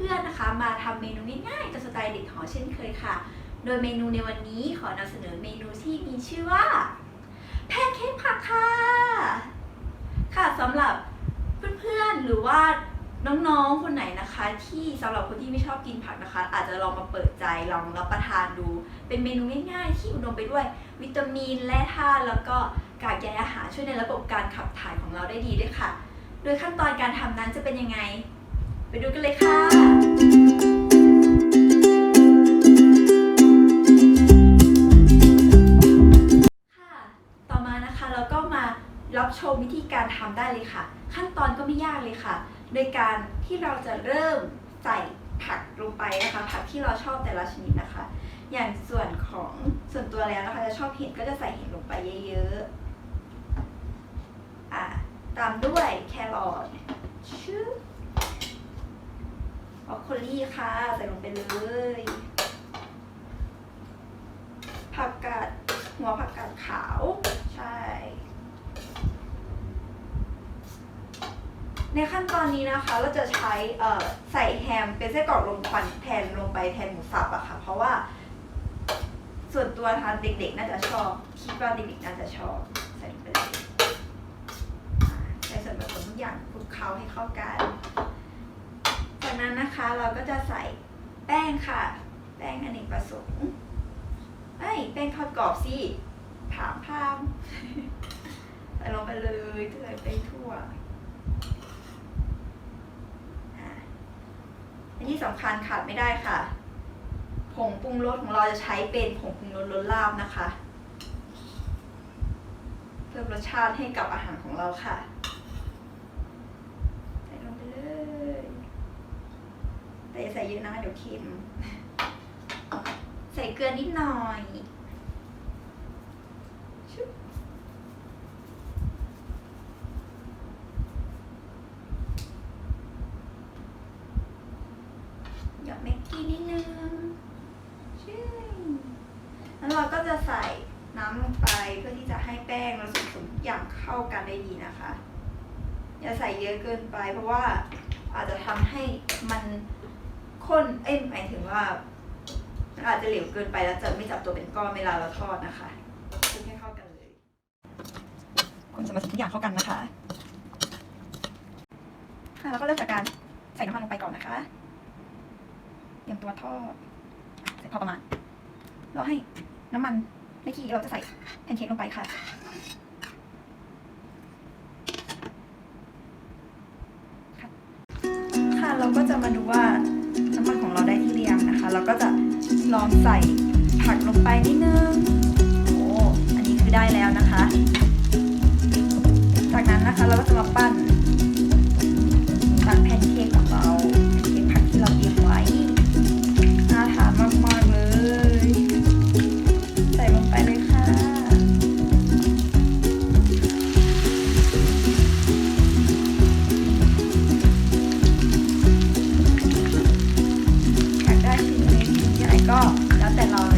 พื่อนๆนะคะ มาทำเมนูง่ายๆกับสไตล์เด็กหอเช่นเคยค่ะ โดยเมนูในวันนี้ขอนำเสนอเมนูที่มีชื่อว่าแพนเค้กผักค่ะค่ะสำหรับเพื่อนๆหรือว่าน้องๆ คนไหนนะคะ ที่สำหรับคนที่ไม่ชอบกินผักนะคะ อาจจะลองมาเปิดใจลองรับประทานดู เป็นเมนูง่ายๆ ที่อุดมไปด้วย วิตามินแร่ธาตุแล้วก็กากใยอาหารช่วยในระบบการขับถ่ายของเราได้ดีด้วยค่ะ โดยขั้นตอนการทำนั้นจะเป็นยังไง ไปดูกันเลยค่ะค่ะ ต่อมานะคะเราก็มารับชมวิธีการทำได้เลยค่ะ ขั้นตอนก็ไม่ยากเลยค่ะ โดยการที่เราจะเริ่มใส่ผักลงไปนะคะ ผักที่เราชอบแต่ละชนิดนะคะ อย่างส่วนของส่วนตัวแล้วนะคะจะชอบเห็ดก็จะใส่เห็ดลงไปเยอะๆอะตามด้วยแครอทชื่ ดีค่ะ ใส่ลงไปเลย ผักกาดหัวผักกาดขาว ใช่ ในขั้นตอนนี้นะคะเราจะใช้ใส่แฮมเป็นไส้กรอกลมควันแทนลงไปแทนหมูสับอะค่ะ เพราะว่า ส่วนตัวทานเด็กๆ น่าจะชอบคิดว่าเด็กๆน่าจะชอบใส่ลงไปเลยใส่ส่วนผสมทุกอย่างคลุกเคล้าให้เข้ากัน จากนั้นนะคะเราก็จะใส่แป้งค่ะ แป้งอเนกประสงค์เอ้ยแป้งทอดกรอบสิถามพามใส่ลงไปเลยใส่ไปทั่วอันที่สำคัญขาดไม่ได้ค่ะ ผงปรุงรสของเราจะใช้เป็นผงปรุงรสรสลาบนะคะ เพิ่มรสชาติให้กับอาหารของเราค่ะ ใส่ลงไปเลย แต่ใส่เยอะนะเดี๋ยวเค็ม ใส่เกลือนิดหน่อยหยอดแม็กกี้นิดนึงชื่แล้วเราก็จะใส่น้ำลงไปเพื่อที่จะให้แป้งเราสมทุกอย่างเข้ากันได้ดีนะคะ อย่าใส่เยอะเกินไปเพราะว่าอาจจะทำให้มัน ข้นเอ้ยหมายถึงว่าอาจจะเหลวเกินไปแล้วจะไม่จับตัวเป็นก้อนเวลาเราทอดนะคะคลุกให้เข้ากันเลยคนจะมาทุกอย่างเข้ากันนะคะค่ะแล้วก็เริ่มจากการใส่น้ำมันลงไปก่อนนะคะเตรียมตัวทอดใส่พอประมาณเราให้น้ำมันได้ที่เราจะใส่แพนเค้กลงไปค่ะค่ะเราก็จะมาดูว่า เราก็จะลองใส่ผักลงไปนิดนึงโอ้อันนี้คือได้แล้วนะคะ จากนั้นนะคะเราก็จะมาปั้นตักแผ่น แล้วแต่เรา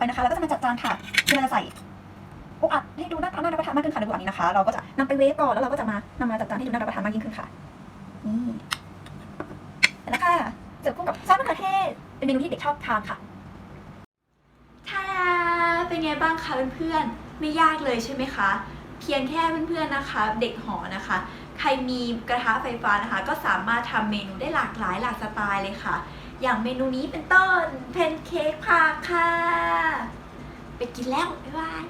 ไปนะคะเราก็จะมาจัดจานค่ะคือเราจะใส่โอ้อัดให้ดูน่าทานน่ารับประทานมากขึ้นค่ะในว่างนี้นะคะ เราก็จะนำไปเวฟก่อนแล้วเราก็จะมานำมาจัดจานให้ดูน่ารับประทานมากยิ่งขึ้นค่ะนี่แล้วค่ะเสิร์ฟคู่กับซอสมะเขือเทศเป็นเมนูที่เด็กชอบทานค่ะท่าเป็นไงบ้างคะเพื่อนๆไม่ยากเลยใช่ไหมคะ เพียงแค่เพื่อนๆนะคะ เด็กหอนะคะ ใครมีกระทะไฟฟ้านะคะ ก็สามารถทำเมนูได้หลากหลายหลากสไตล์เลยค่ะ อย่างเมนูนี้เป็นต้นเพนเค้กผักค่ะ ไปกินแล้ว บ๊ายบาย